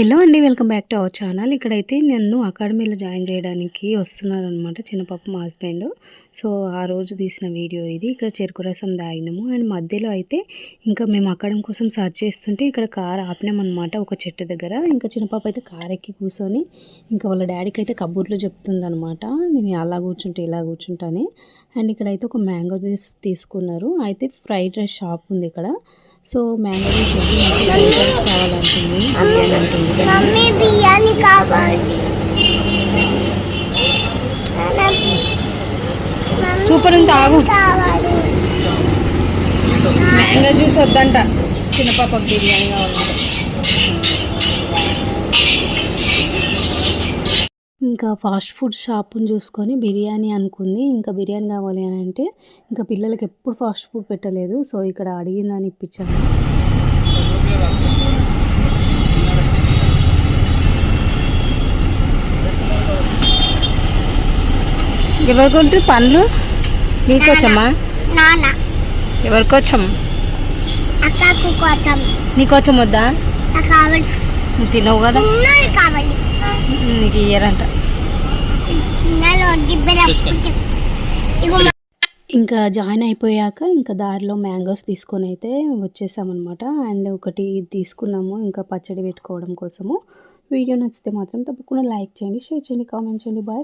Hello అండి welcome back to our channel ఇక్కడైతే నన్ను అకాడమీలో జాయిన్ చేయడానికి వస్తున్నారనమాట అనమాట చిన్నపాప మా హస్బెండ్ సో ఆ రోజు తీసిన వీడియో ఇది. ఇక్కడ చెరుకు రసం తాగినాము అండ్ మధ్యలో అయితే ఇంకా మేము అకాడమీ కోసం సర్చ్ చేస్తుంటే ఇక్కడ కార్ ఆపినామన్నమాట ఒక చెట్టు దగ్గర. ఇంకా చిన్నపాప అయితే కార్ ఎక్కి కూర్చొని ఇంకా వాళ్ళ డాడీకి అయితే కబుర్లు చెప్తుందనమాట నేను అలా కూర్చుంటే ఇలా కూర్చుంటానే. అండ్ ఇక్కడైతే ఒక మ్యాంగో తీసుకున్నారు. అయితే ఫ్రైడ్ రైస్ షాప్ ఉంది ఇక్కడ. సో మ్యాంగో రైస్ కావాలంటుంది బిర్యానీ అంటుంది. మమ్మీ బిర్యానీ కావాలి. సూపర్ ఉంది ఆగు కావాలి. మ్యాంగో జ్యూస్ వద్దంట. చిన్న పాపకు బిర్యానీ కావాలంటే. ఇంకా ఫాస్ట్ ఫుడ్ షాప్ని చూసుకొని బిర్యానీ అనుకుంది. ఇంకా బిర్యానీ కావాలి అని అంటే ఇంకా పిల్లలకి ఎప్పుడు ఫాస్ట్ ఫుడ్ పెట్టలేదు. సో ఇక్కడ అడిగిందని ఇప్పించాను. ఎవరికి పండ్లు? నీకొచ్చమ్మా నాన్న. ఎవరికొచ్చం అక్కకు కోసం నీకొచ్చం వద్దా? తినవు కదా? నీకు ఇయ్యరంట. ఇంకా జాయిన్ అయిపోయాక ఇంకా దారిలో మ్యాంగోస్ తీసుకొని అయితే వచ్చేసామన్నమాట. అండ్ ఒకటి తీసుకున్నాము ఇంకా పచ్చడి పెట్టుకోవడం కోసము. వీడియో నచ్చితే మాత్రం తప్పకుండా లైక్ చేయండి షేర్ చేయండి కామెంట్ చేయండి. బాయ్